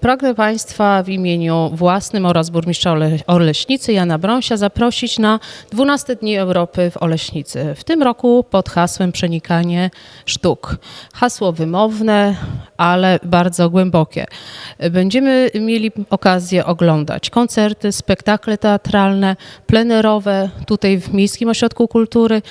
Pragnę Państwa w imieniu własnym oraz burmistrza Ole- Oleśnicy Jana Brąsia zaprosić na 12 Dni Europy w Oleśnicy. W tym roku pod hasłem Przenikanie Sztuk. Hasło wymowne, ale bardzo głębokie. Będziemy mieli okazję oglądać koncerty, spektakle teatralne, plenerowe tutaj w Miejskim Ośrodku Kultury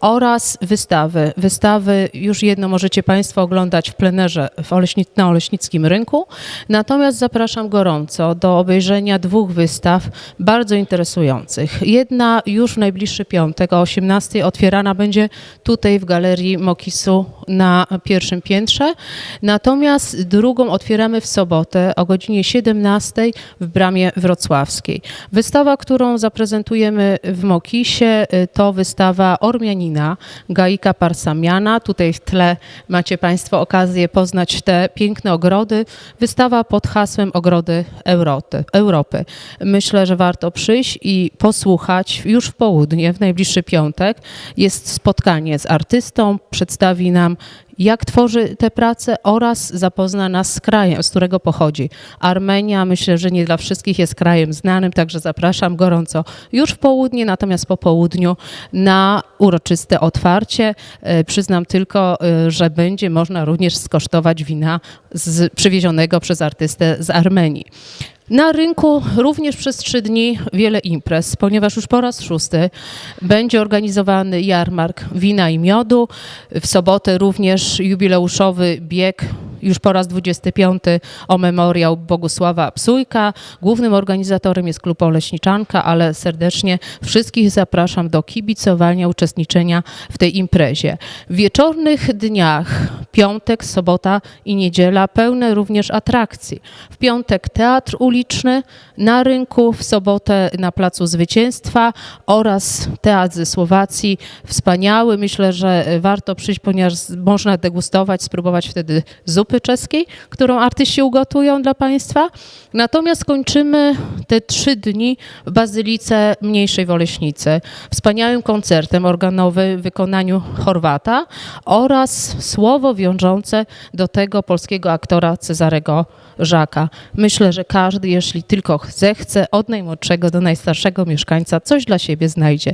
oraz wystawy. Wystawy już jedno możecie Państwo oglądać w plenerze w na Oleśnickim Rynku. Natomiast zapraszam gorąco do obejrzenia dwóch wystaw bardzo interesujących. Jedna już w najbliższy piątek o 18 otwierana będzie tutaj w Galerii Mokisu na pierwszym piętrze. Natomiast drugą otwieramy w sobotę o godzinie 17 w Bramie Wrocławskiej. Wystawa, którą zaprezentujemy w Mokisie y, to wystawa Ormianina Gaika Parsamiana. Tutaj w tle macie Państwo okazję poznać te piękne ogrody. Wystawa pod hasłem Ogrody Euroty, Europy. Myślę, że warto przyjść i posłuchać już w południe, w najbliższy piątek. Jest spotkanie z artystą, przedstawi nam jak tworzy te prace oraz zapozna nas z krajem, z którego pochodzi. Armenia myślę, że nie dla wszystkich jest krajem znanym, także zapraszam gorąco już w południe, natomiast po południu na uroczyste otwarcie. E, Przyznam tylko, e, że będzie można również skosztować wina z, przywiezionego przez artystę z Armenii. Na rynku również przez trzy dni wiele imprez, ponieważ już po raz szósty będzie organizowany jarmark wina i miodu. W sobotę również jubileuszowy bieg, już po raz 25 o memoriał Bogusława Psujka. Głównym organizatorem jest klub Oleśniczanka, ale serdecznie wszystkich zapraszam do kibicowania, uczestniczenia w tej imprezie. W wieczornych dniach, piątek, sobota i niedziela, pełne również atrakcji. W piątek teatr uliczny na rynku, w sobotę na Placu Zwycięstwa oraz teatr ze Słowacji. Wspaniały, myślę, że warto przyjść, ponieważ można degustować, spróbować wtedy zupy czeskiej, którą artyści ugotują dla Państwa. Natomiast kończymy te trzy dni w Bazylice Mniejszej w Oleśnicy. Wspaniałym koncertem organowym w wykonaniu Chorwata oraz słowo wiążące do tego polskiego aktora Cezarego Żaka. Myślę, że każdy, jeśli tylko zechce, od najmłodszego do najstarszego mieszkańca, coś dla siebie znajdzie.